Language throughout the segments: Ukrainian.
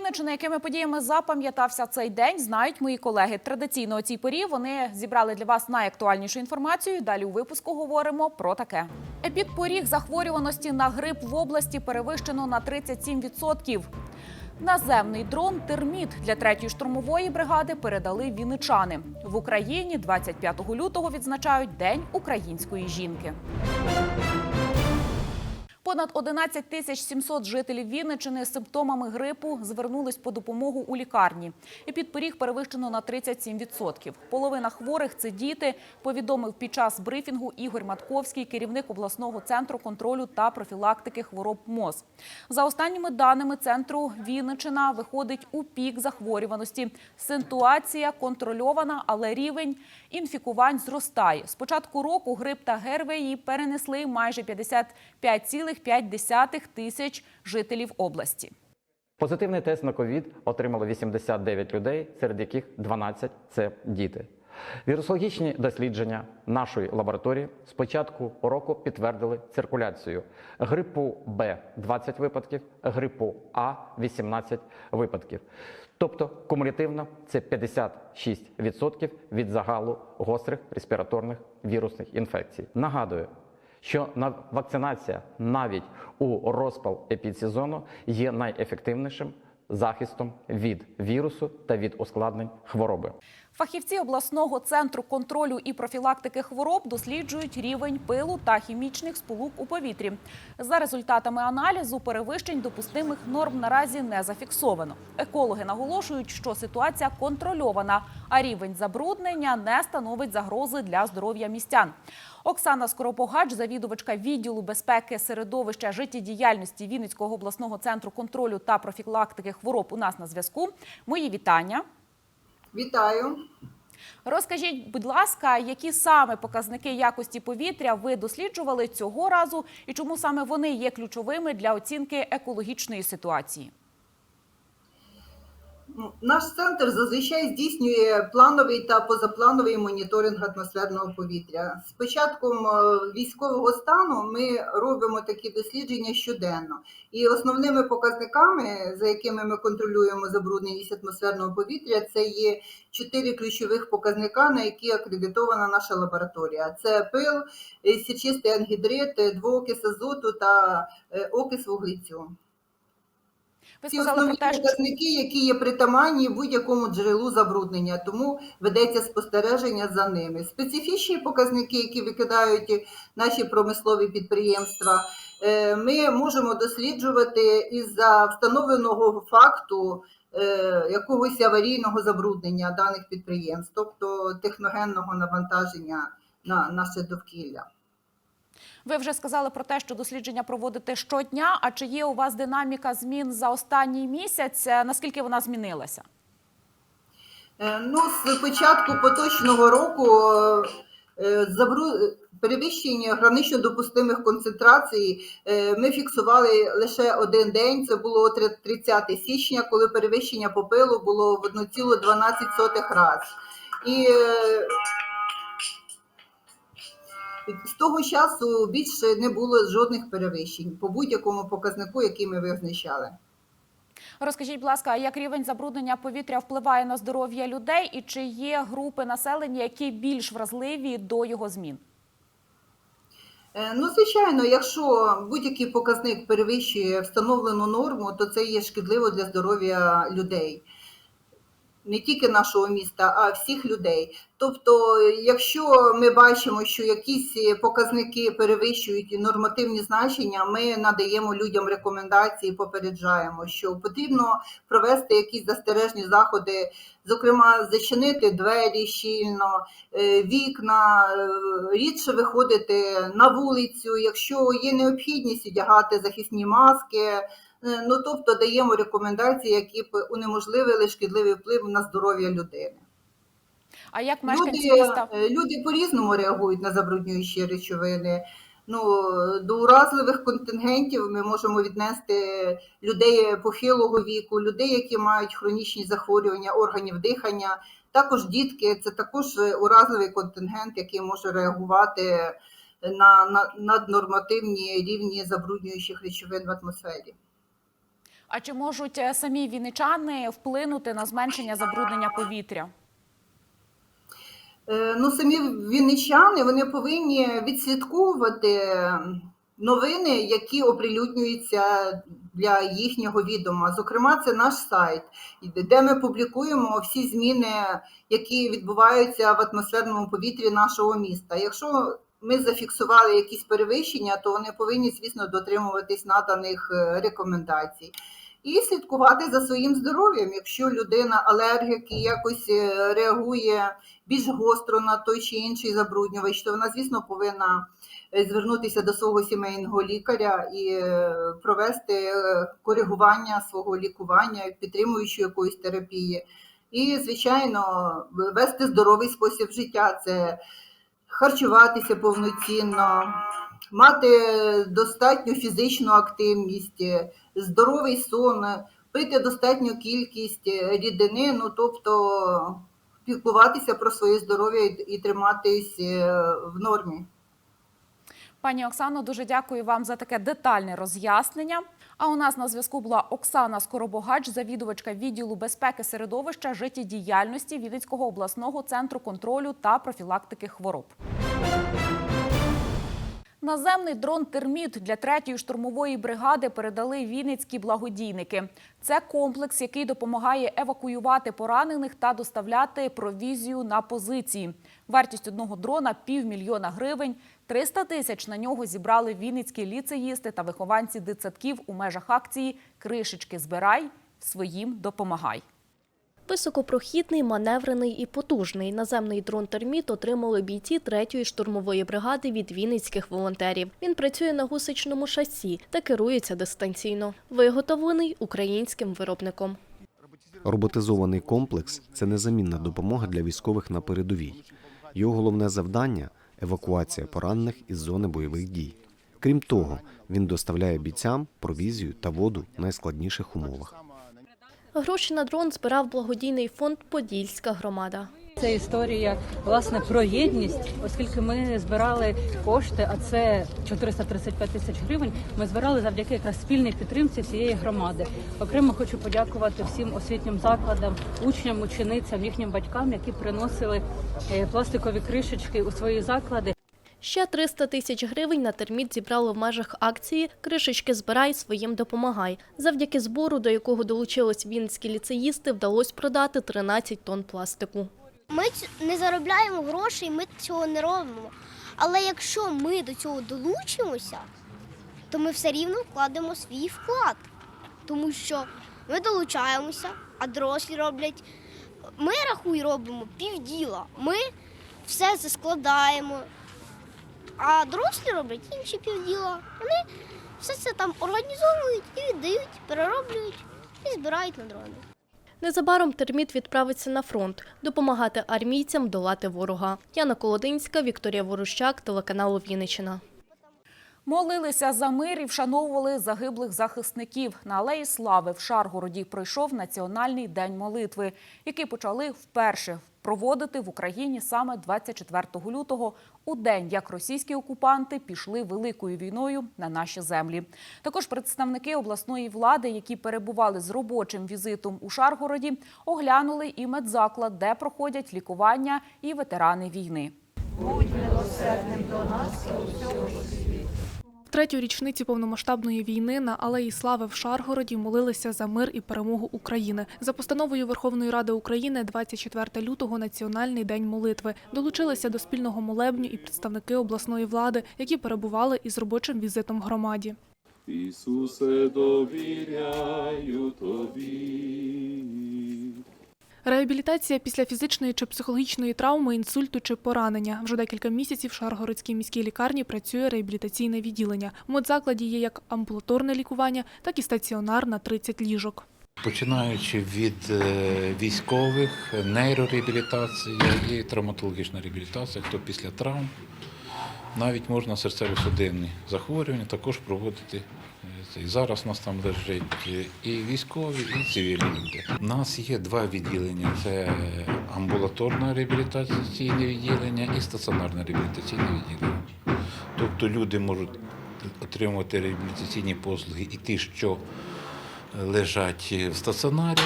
Вінниччини, якими подіями запам'ятався цей день, знають мої колеги. Традиційно о цій порі вони зібрали для вас найактуальнішу інформацію. Далі у випуску говоримо про таке. Епідпоріг захворюваності на грип в області перевищено на 37%. Наземний дрон терміт для третьої штурмової бригади передали вінничани. В Україні 25 лютого відзначають День української жінки. Понад 11 тисяч 700 жителів Вінничини з симптомами грипу звернулись по допомогу у лікарні. І підпоріг перевищено на 37%. Половина хворих – це діти, повідомив під час брифінгу Ігор Матковський, керівник обласного центру контролю та профілактики хвороб МОЗ. За останніми даними центру Вінничина виходить у пік захворюваності. Ситуація контрольована, але рівень інфікувань зростає. З початку року грип та ГРВІ перенесли майже 55,5 тисяч жителів області. Позитивний тест на ковід отримало 89 людей, серед яких 12 – це діти. Вірусологічні дослідження нашої лабораторії з початку року підтвердили циркуляцію грипу Б 20 випадків, грипу А 18 випадків. Тобто кумулятивно це 56% від загалу гострих респіраторних вірусних інфекцій. Нагадую, що на- вакцинація навіть у розпал епідсезону є найефективнішим захистом від вірусу та від ускладнень хвороби. Фахівці обласного центру контролю і профілактики хвороб досліджують рівень пилу та хімічних сполук у повітрі. За результатами аналізу перевищень допустимих норм наразі не зафіксовано. Екологи наголошують, що ситуація контрольована, а рівень забруднення не становить загрози для здоров'я містян. Оксана Скоропогач, завідувачка відділу безпеки середовища життєдіяльності Вінницького обласного центру контролю та профілактики хвороб у нас на зв'язку. Мої вітання. Вітаю. Розкажіть, будь ласка, які саме показники якості повітря ви досліджували цього разу, і чому саме вони є ключовими для оцінки екологічної ситуації? Ну, Наш центр зазвичай здійснює плановий та позаплановий моніторинг атмосферного повітря. З початком е, військового стану ми робимо такі дослідження щоденно. І основними показниками, за якими ми контролюємо забрудненість атмосферного повітря, це є чотири ключових показника, на які акредитована наша лабораторія. Це пил, е, сірчистий ангідрит, е, двоокис азоту та окис вуглецю. Ви Ці сказали про те, що показники, які є притаманні будь-якому джерелу забруднення, тому ведеться спостереження за ними. Специфічні показники, які викидають наші промислові підприємства, е, ми можемо досліджувати із-за встановленого факту е, якогось аварійного забруднення даних підприємств, тобто техногенного навантаження на наше довкілля. Ви вже сказали про те, що дослідження проводите щодня. А чи є у вас динаміка змін за останній місяць? Е, Наскільки вона змінилася? Е, Ну, з початку поточного року е, забру- перевищення гранично допустимих концентрацій ми фіксували лише один день. Це було три- 30 січня, коли перевищення по пилу було в 1,12 раз. І з того часу більше не було жодних перевищень по будь-якому показнику, який ми визначали. Розкажіть, будь ласка, як рівень забруднення повітря впливає на здоров'я людей, і чи є групи населення, які більш вразливі до його змін? Е, Ну, звичайно, якщо будь-який показник перевищує встановлену норму, то це є шкідливо для здоров'я людей. Не тільки нашого міста, а всіх людей. Тобто, якщо ми бачимо, що якісь показники перевищують нормативні значення, ми надаємо людям рекомендації, попереджаємо, що потрібно провести якісь застережні заходи, зокрема, зачинити двері щільно, е, вікна, е, рідше виходити на вулицю, якщо є необхідність одягати захисні маски. Е, Ну, тобто даємо рекомендації, які б унеможливили шкідливий вплив на здоров'я людини. А як Люди, міста? е, люди по-різному реагують на забруднюючі речовини. Ну, до уразливих контингентів ми можемо віднести людей похилого віку, людей, які мають хронічні захворювання органів дихання. Також дітки це також уразливий контингент, який може реагувати на, на наднормативні рівні забруднюючих речовин в атмосфері. А чи можуть е, самі вінничани вплинути на зменшення забруднення повітря? Е, Ну, самі вінничани вони повинні відслідковувати новини, які оприлюднюються для їхнього відома. Зокрема, це наш сайт, де ми публікуємо всі зміни, які відбуваються в атмосферному повітрі нашого міста. Якщо ми зафіксували якісь перевищення, то вони повинні, звісно, дотримуватись наданих е, рекомендацій. І слідкувати за своїм здоров'ям. Якщо людина алергік і якось е, реагує більш гостро на той чи інший забруднювач, то вона, звісно, повинна е, звернутися до свого сімейного лікаря і е, провести коригування свого лікування, підтримуючи якоїсь терапії. І, звичайно, вести здоровий спосіб життя це харчуватися повноцінно, мати достатню фізичну активність, е, здоровий сон, пити достатню кількість е, рідини, ну тобто піклуватися про своє здоров'я і триматись е, в нормі. Пані Оксано, дуже дякую вам за таке детальне роз'яснення. А у нас на зв'язку була Оксана Скоробогач, завідувачка відділу безпеки середовища життєдіяльності Вінницького обласного центру контролю та профілактики хвороб. Наземний дрон Терміт для третьої штурмової бригади передали вінницькі благодійники. Це комплекс, який допомагає евакуювати поранених та доставляти провізію на позиції. Вартість одного дрона півмільйона гривень. 300 тисяч на нього зібрали вінницькі ліцеїсти та вихованці дитсадків у межах акції Кришечки збирай, своїм допомагай. Високопрохідний, маневрений і потужний наземний дрон «Терміт» отримали бійці 3-ї штурмової бригади від вінницьких волонтерів. Він працює на гусечному шасі та керується дистанційно. Виготовлений українським виробником. Роботизований комплекс це незамінна допомога для військових на передовій. Його головне завдання евакуація поранених із зони бойових дій. Крім того, він доставляє бійцям провізію та воду в найскладніших умовах. Гроші на дрон збирав благодійний фонд Подільська громада. Це історія власне про єдність, оскільки ми збирали кошти, а це 435 тисяч гривень. Ми збирали завдяки якраз спільній підтримці всієї громади. Окремо хочу подякувати всім освітнім закладам, учням, ученицям, їхнім батькам, які приносили е, пластикові кришечки у свої заклади. Ще 300 тисяч гривень на терміт зібрали в межах акції Кришечки збирай, своїм допомагай. Завдяки збору, до якого долучились вінницькі ліцеїсти, вдалося продати 13 тонн пластику. Ми не заробляємо грошей, ми цього не робимо. Але якщо ми до цього долучимося, то ми все рівно вкладемо свій вклад. Тому що ми долучаємося, а дорослі роблять. Ми рахуй робимо півділа. Ми все це складаємо. А дорослі роблять інші півділа. Вони все це там організовують і віддають, перероблюють і збирають на дрони. Незабаром терміт відправиться на фронт допомагати армійцям долати ворога. Яна Колодинська, Вікторія Ворущак, телеканалу Вінниччина. Молилися за мир і вшановували загиблих захисників. На Алеї Слави в Шаргороді пройшов Національний день молитви, який почали вперше проводити в Україні саме 24 лютого, у день, як російські окупанти пішли великою війною на наші землі. Також представники обласної влади, які перебували з робочим візитом у Шаргороді, оглянули і медзаклад, де проходять лікування і ветерани війни. В третю річницю повномасштабної війни на Алеї Слави в Шаргороді молилися за мир і перемогу України. За постановою Верховної Ради України 24 лютого Національний день молитви. Долучилися до спільного молебню і представники обласної влади, які перебували із робочим візитом в громаді. Ісусе, довіряю тобі. Реабілітація після фізичної чи психологічної травми, інсульту чи поранення. Вже декілька місяців в Шаргородській міській лікарні працює реабілітаційне відділення. В медзакладі є як амбулаторне лікування, так і стаціонар на 30 ліжок. Починаючи від е, військових, нейрореабілітація і травматологічна реабілітація, хто після травм, навіть можна серцево-судинні захворювання також проводити. І зараз у нас там лежать е, і військові, і цивільні люди. У нас є два відділення: це амбулаторне реабілітаційне відділення і стаціонарне реабілітаційне відділення. Тобто люди можуть отримувати реабілітаційні послуги і ті, що лежать в стаціонарі,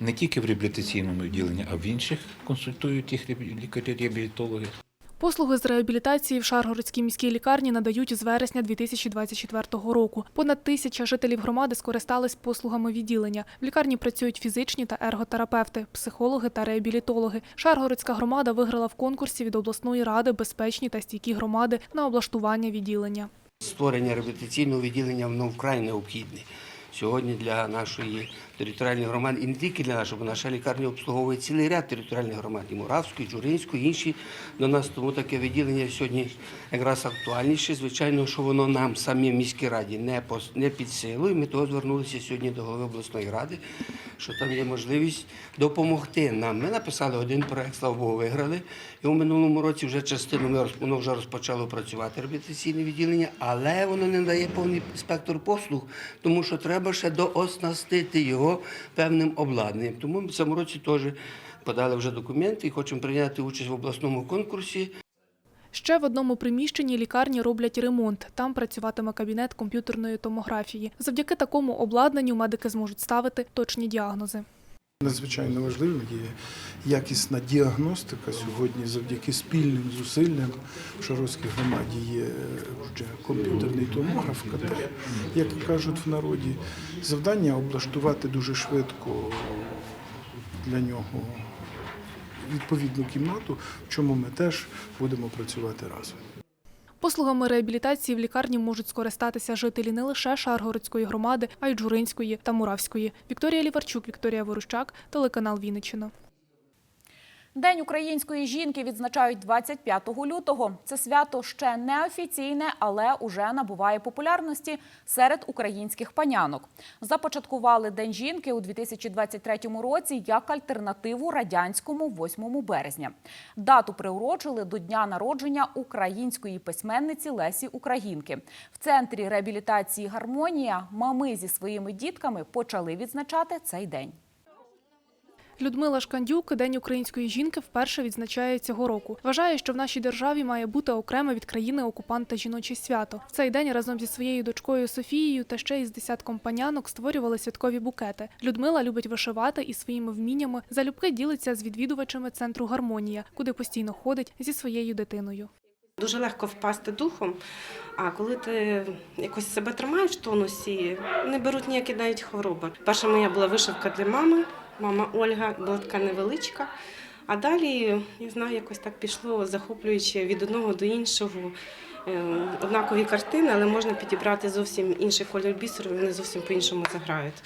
не тільки в реабілітаційному відділенні, а в інших консультують їх лікарі-реабілітологи. Послуги з реабілітації в Шаргородській міській лікарні надають з вересня 2024 року. Понад тисяча жителів громади скористались послугами відділення. В лікарні працюють фізичні та ерготерапевти, психологи та реабілітологи. Шаргородська громада виграла в конкурсі від обласної ради безпечні та стійкі громади на облаштування відділення. Створення реабілітаційного відділення воно вкрай необхідне. Сьогодні для нашої територіальної громади, і не тільки для нашої, бо наша лікарня обслуговує цілий ряд територіальних громад, і Муравської, і Джуринської, інші до нас. Тому таке відділення сьогодні якраз актуальніше. Звичайно, що воно нам самі в міській раді не, не під силу. І ми того звернулися сьогодні до голови обласної ради, що там є можливість допомогти нам. Ми написали один проект, слава Богу, виграли. І у минулому році вже частину ми воно вже розпочало працювати реабілітаційне відділення, але воно не дає повний спектр послуг, тому що треба ще дооснастити його певним обладнанням. Тому ми в цьому році теж подали вже документи і хочемо прийняти участь в обласному конкурсі. Ще в одному приміщенні лікарні роблять ремонт. Там працюватиме кабінет комп'ютерної томографії. Завдяки такому обладнанню медики зможуть ставити точні діагнози. Надзвичайно важливим є якісна діагностика сьогодні завдяки спільним зусиллям в Шаровській громаді є вже комп'ютерний томограф КТ, як кажуть в народі. Завдання облаштувати дуже швидко для нього відповідну кімнату, в чому ми теж будемо працювати разом. Послугами реабілітації в лікарні можуть скористатися жителі не лише Шаргородської громади, а й Джуринської та Муравської. Вікторія Ліварчук, Вікторія Ворущак, телеканал Вінниччина. День української жінки відзначають 25 лютого. Це свято ще не офіційне, але уже набуває популярності серед українських панянок. Започаткували День жінки у 2023 році як альтернативу радянському 8 березня. Дату приурочили до дня народження української письменниці Лесі Українки. В центрі реабілітації Гармонія мами зі своїми дітками почали відзначати цей день. Людмила Шкандюк День української жінки вперше відзначає цього року. Вважає, що в нашій державі має бути окреме від країни окупанта жіноче свято. В цей день разом зі своєю дочкою Софією та ще із десятком панянок створювали святкові букети. Людмила любить вишивати і своїми вміннями залюбки ділиться з відвідувачами центру Гармонія, куди постійно ходить зі своєю дитиною. Дуже легко впасти духом, а коли ти якось себе тримаєш в тонусі, не беруть ніякі навіть хвороби. Перша моя була вишивка для мами, мама Ольга була така невеличка. А далі, я знаю, якось так пішло, захоплюючи від одного до іншого. Е, Однакові картини, але можна підібрати зовсім інший кольор бісеру, вони зовсім по-іншому заграють.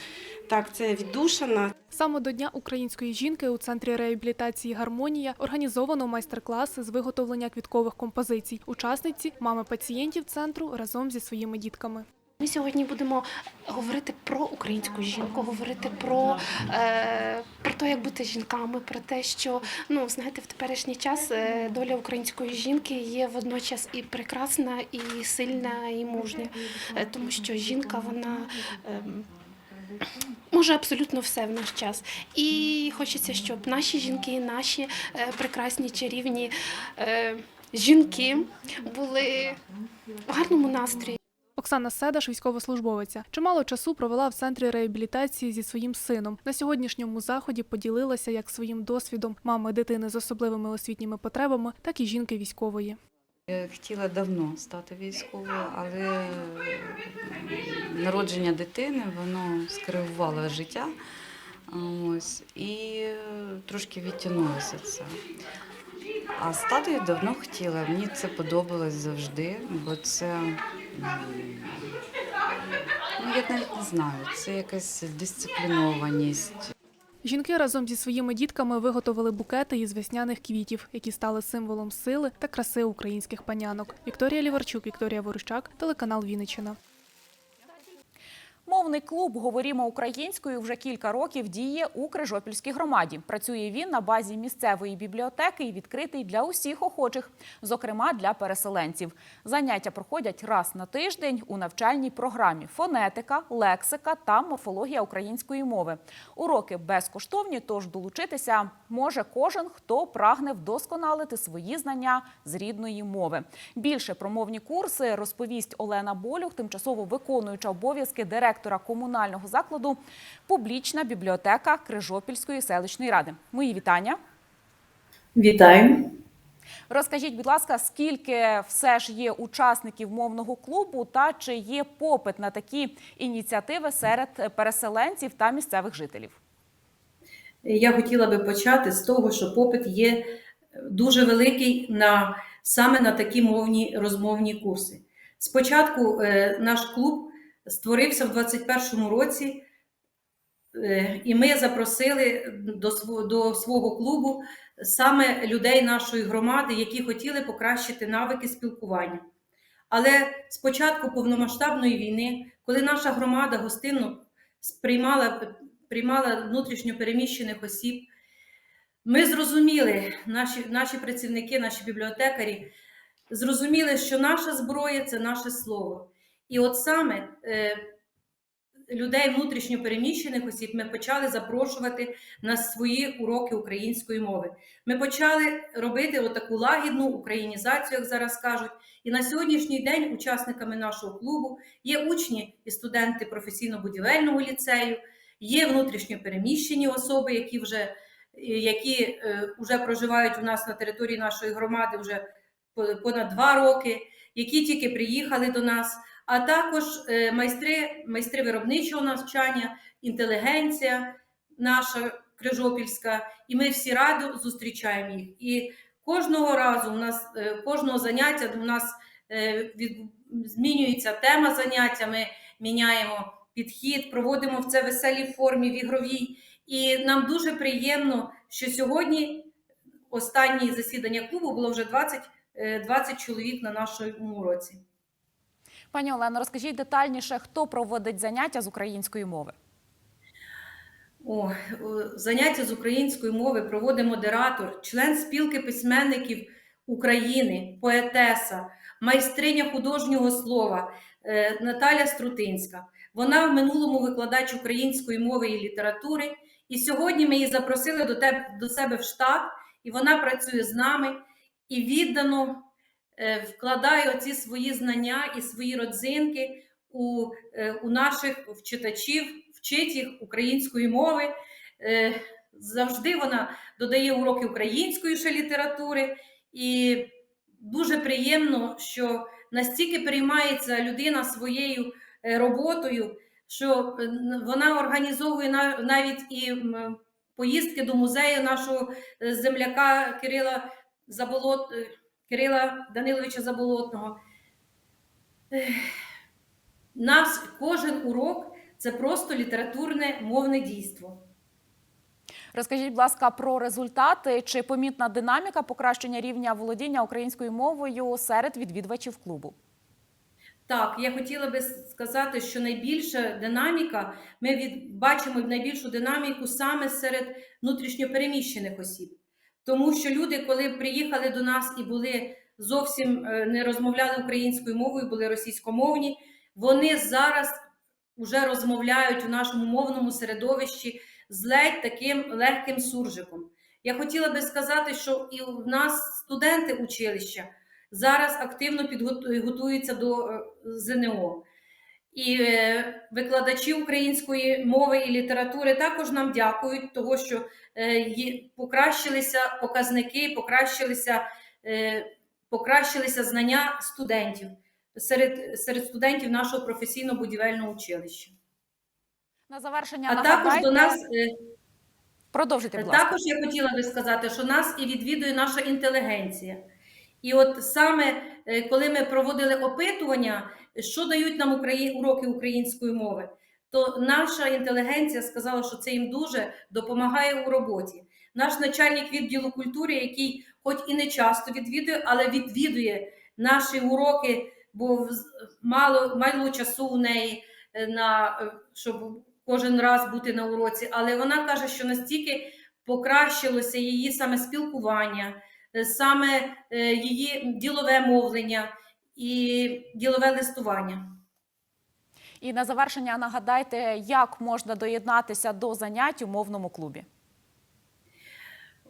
Так, це віддушина, Саме до Дня української жінки у центрі реабілітації Гармонія організовано майстер-класи з виготовлення квіткових композицій. Учасниці мами пацієнтів центру разом зі своїми дітками. Ми сьогодні будемо говорити про українську жінку, говорити про, е, про те, як бути жінками, про те, що ну знаєте, в теперішній час е, доля української жінки є водночас і прекрасна, і сильна, і мужня, Е, тому що жінка вона. Е, Може абсолютно все в наш час, і хочеться, щоб наші жінки, наші е, прекрасні чарівні жінки були в гарному настрої. Оксана Седаш, військовослужбовиця, чимало часу провела в центрі реабілітації зі своїм сином. На сьогоднішньому заході поділилася як своїм досвідом мами дитини з особливими освітніми потребами, так і жінки військової. Я Хотіла давно стати військовою, але народження дитини воно скривувало життя. Ось, і трошки відтягнулося це. А стати я давно хотіла. Мені це подобалось завжди, бо це, ну я навіть не знаю, це якась дисциплінованість. Жінки разом зі своїми дітками виготовили букети із весняних квітів, які стали символом сили та краси українських панянок. Вікторія Ліварчук, Вікторія Ворущак, телеканал Вінниччина. Мовний клуб Говорімо українською вже кілька років діє у Крижопільській громаді. Працює він на базі місцевої бібліотеки і відкритий для усіх охочих, зокрема для переселенців. Заняття проходять раз на тиждень у навчальній програмі фонетика, лексика та морфологія української мови. Уроки безкоштовні, тож долучитися може кожен, хто прагне вдосконалити свої знання з рідної мови. Більше про мовні курси розповість Олена Болюх, тимчасово виконуюча обов'язки директора директора комунального закладу публічна бібліотека Крижопільської селищної ради. Мої вітання. Вітаю. Розкажіть, будь ласка, скільки все ж є учасників мовного клубу та чи є попит на такі ініціативи серед переселенців та місцевих жителів? Я хотіла би почати з того, що попит є дуже великий на саме на такі мовні розмовні курси. Спочатку е, наш клуб створився в 2021 році, е, і ми запросили до до свого клубу саме людей нашої громади, які хотіли покращити навики спілкування. Але з початку повномасштабної війни, коли наша громада гостинно сприймала приймала внутрішньо переміщених осіб, ми зрозуміли, наші, наші працівники, наші бібліотекарі, зрозуміли, що наша зброя це наше слово. І от саме е, людей внутрішньо переміщених осіб ми почали запрошувати на свої уроки української мови. Ми почали робити отаку лагідну українізацію, як зараз кажуть. І на сьогоднішній день учасниками нашого клубу є учні і студенти професійно-будівельного ліцею, є внутрішньо переміщені особи, які вже які е, вже проживають у нас на території нашої громади вже понад два роки, які тільки приїхали до нас, а також е, майстри, майстри виробничого навчання, інтелігенція наша Крижопільська, і ми всі радо зустрічаємо їх. І кожного разу у нас е, кожного заняття у нас е, змінюється тема заняття. Ми міняємо підхід, проводимо в це веселій формі, в ігровій. І нам дуже приємно, що сьогодні останнє засідання клубу було вже 20, е, 20 чоловік на нашому уроці. Пані Олено, розкажіть детальніше, хто проводить заняття з української мови. О, заняття з української мови проводить модератор, член спілки письменників України, поетеса, майстриня художнього слова е, Наталя Струтинська. Вона в минулому викладач української мови і літератури. І сьогодні ми її запросили до, тебе, до себе в штат, і вона працює з нами і віддано вкладає оці свої знання і свої родзинки у, е, у наших вчитачів, вчить їх української мови. Е, Завжди вона додає уроки української ще літератури, і дуже приємно, що настільки переймається людина своєю е, роботою, що е, вона організовує навіть і поїздки до музею нашого е, земляка Кирила Заболот, е, Кирила Даниловича Заболотного. Нас кожен урок це просто літературне мовне дійство. Розкажіть, будь ласка, про результати чи помітна динаміка покращення рівня володіння українською мовою серед відвідувачів клубу. Так, я хотіла би сказати, що найбільша динаміка, ми від, бачимо найбільшу динаміку саме серед внутрішньопереміщених осіб. Тому що люди, коли приїхали до нас і були зовсім е, не розмовляли українською мовою, були російськомовні, вони зараз вже розмовляють у нашому мовному середовищі з ледь таким легким суржиком. Я хотіла би сказати, що і в нас студенти училища зараз активно підготу- готуються до е, ЗНО. І е, викладачі української мови і літератури також нам дякують, того що е, покращилися показники, покращилися, е, покращилися знання студентів серед, серед студентів нашого професійно-будівельного училища. На завершення А нагадайте... також до нас Продовжуйте, будь ласка. також я хотіла би сказати, що нас і відвідує наша інтелігенція. І от саме е, коли ми проводили опитування, що дають нам уроки української мови, то наша інтелігенція сказала, що це їм дуже допомагає у роботі. Наш начальник відділу культури, який, хоч і не часто відвідує, але відвідує наші уроки, бо мало, мало часу у неї е, на е, щоб кожен раз бути на уроці. Але вона каже, що настільки покращилося її саме спілкування, саме е, її ділове мовлення і ділове листування. І на завершення нагадайте, як можна доєднатися до занять у мовному клубі.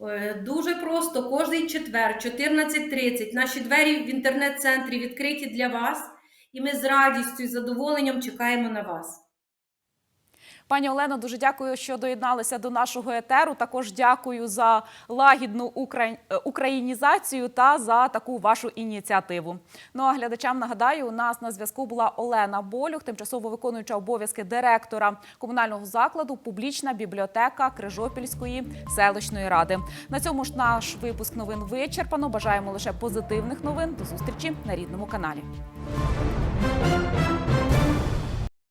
Е, Дуже просто кожний четвер, 14.30, наші двері в інтернет-центрі відкриті для вас, і ми з радістю і задоволенням чекаємо на вас. Пані Олено, дуже дякую, що доєдналися до нашого етеру. Також дякую за лагідну е, українізацію та за таку вашу ініціативу. Ну а глядачам нагадаю, у нас на зв'язку була Олена Болюх, тимчасово виконуюча обов'язки директора комунального закладу Публічна бібліотека Крижопільської селищної ради. На цьому ж наш випуск новин вичерпано. Бажаємо лише позитивних новин. До зустрічі на рідному каналі.